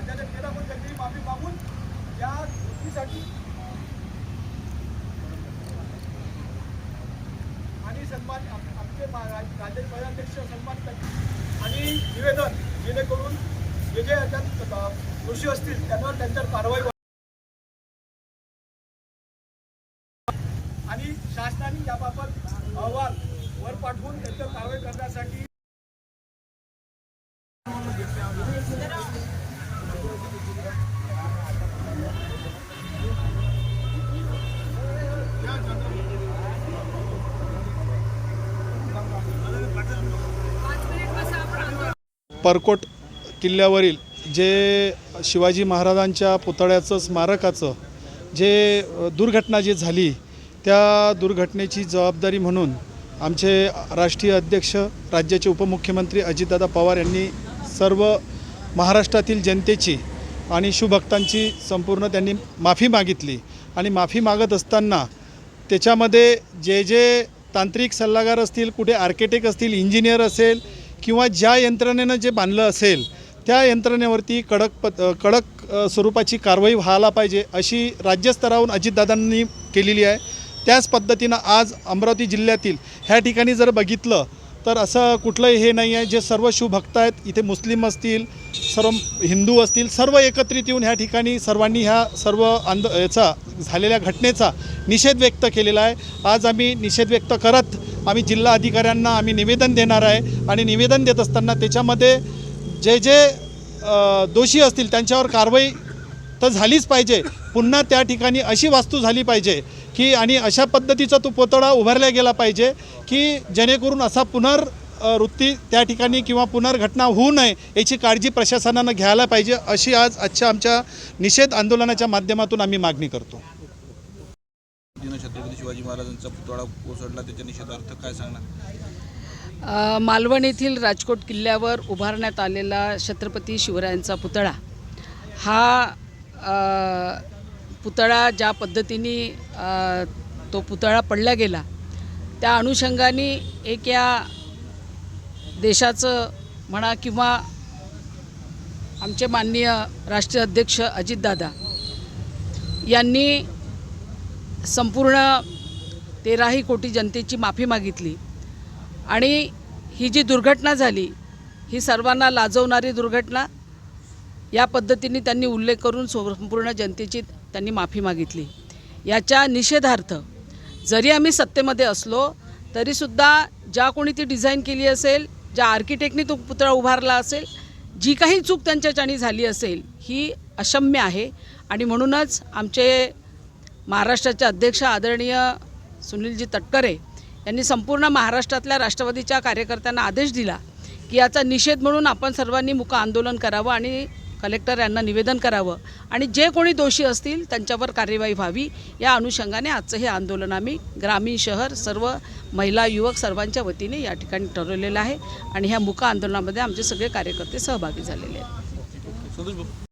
राज्याच्या केला पण त्यांनी माफी मागून या गोष्टीसाठी आणि सन्मान आमचे मा- राज्याचे सन्मान आणि निवेदन जेणेकरून जे जे याच्यात दोषी असतील त्यांना त्यांच्यावर कारवाई आणि शासनाने याबाबत अहवाल वर पाठवून त्यांच्यावर कारवाई करण्यासाठी परकोट किल्ल्यावरील जे शिवाजी महाराजांच्या पुतळ्याचं स्मारकाचं जे दुर्घटना जी झाली त्या दुर्घटनेची जबाबदारी म्हणून आमचे राष्ट्रीय अध्यक्ष राज्याचे उपमुख्यमंत्री अजितदादा पवार यांनी सर्व महाराष्ट्रातील जनतेची आणि शिवभक्तांची संपूर्ण त्यांनी माफी मागितली. आणि माफी मागत असताना त्याच्यामध्ये जे जे तांत्रिक सल्लागार असतील कुठे आर्किटेक्ट असतील इंजिनियर असेल किंवा ज्या यंत्रणेनं जे बांधलं असेल त्या यंत्रणेवरती कडक पद कडक स्वरूपाची कारवाई व्हायला पाहिजे अशी राज्यस्तरावरून अजितदादांनी केलेली आहे. त्याच पद्धतीनं आज अमरावती जिल्ह्यातील ह्या ठिकाणी जर बघितलं तर असं कुठलंही हे नाही आहे. जे सर्व शिवभक्त आहेत इथे मुस्लिम असतील सर्व हिंदू असतील सर्व एकत्रित येऊन ह्या ठिकाणी सर्वांनी ह्या सर्व आंद याचा झालेल्या घटनेचा निषेध व्यक्त केलेला आहे. आज आम्ही निषेध व्यक्त करत आम्ही जिल्हा अधिकाऱ्यांना आम्ही निवेदन देणार आहे आणि निवेदन देत असताना त्याच्यामध्ये जे जे दोषी असतील त्यांच्यावर कारवाई तर झालीच पाहिजे. पुन्हा त्या ठिकाणी अशी वास्तू झाली पाहिजे की आणि अशा पद्धतीचा तो पुतळा उभारला गेला पाहिजे की जेणेकरून असा पुनर वृत्ती त्या ठिकाणी किंवा पुनर्घटना होऊ नये याची काळजी प्रशासनानं घ्यायला पाहिजे अशी आज आजच्या आमच्या निषेध आंदोलनाच्या माध्यमातून आम्ही मागणी करतो. दिन छत्रपती शिवाजी महाराजांचा पुतळा कोसळला त्याच्या निषेधार्थ काय सांगणार? मालवण येथील राजकोट किल्ल्यावर उभारण्यात आलेला छत्रपती शिवरायांचा पुतळा हा पुतळा ज्या पद्धतीने तो पुतळा पडला गेला त्या अनुषंगाने एक या देशाचं म्हणा किंवा आमचे माननीय राष्ट्रीय अध्यक्ष अजितदादा यांनी संपूर्ण तेराही कोटी जनतेची माफी मागितली. आणि ही जी दुर्घटना झाली ही सर्वांना लाजवणारी दुर्घटना या पद्धतीने त्यांनी उल्लेख करून संपूर्ण जनतेची त्यांनी माफी मागितली. याच्या निषेधार्थ जरी आम्ही सत्तेमध्ये असलो तरीसुद्धा ज्या कोणी ती डिझाईन केली असेल ज्या आर्किटेक्टनी तो पुतळा उभारला असेल जी काही चूक त्यांच्याच्यानी झाली असेल ही अशम्य आहे. आणि म्हणूनच आमचे महाराष्ट्राचे अध्यक्ष आदरणीय सुनीलजी तटकरे यांनी संपूर्ण महाराष्ट्रातल्या राष्ट्रवादीच्या कार्यकर्त्यांना आदेश दिला की याचा निषेध म्हणून आपण सर्वांनी मुक आंदोलन करावं आणि कलेक्टर यांना निवेदन करावं. आणि जे कोणी दोषी असतील त्यांच्यावर कार्यवाही व्हावी. या अनुषंगाने आजचं हे आंदोलन आम्ही ग्रामीण शहर सर्व महिला युवक सर्वांच्या वतीने या ठिकाणी ठरवलेलं आहे. आणि ह्या मुक आंदोलनामध्ये आमचे सगळे कार्यकर्ते सहभागी झालेले आहेत.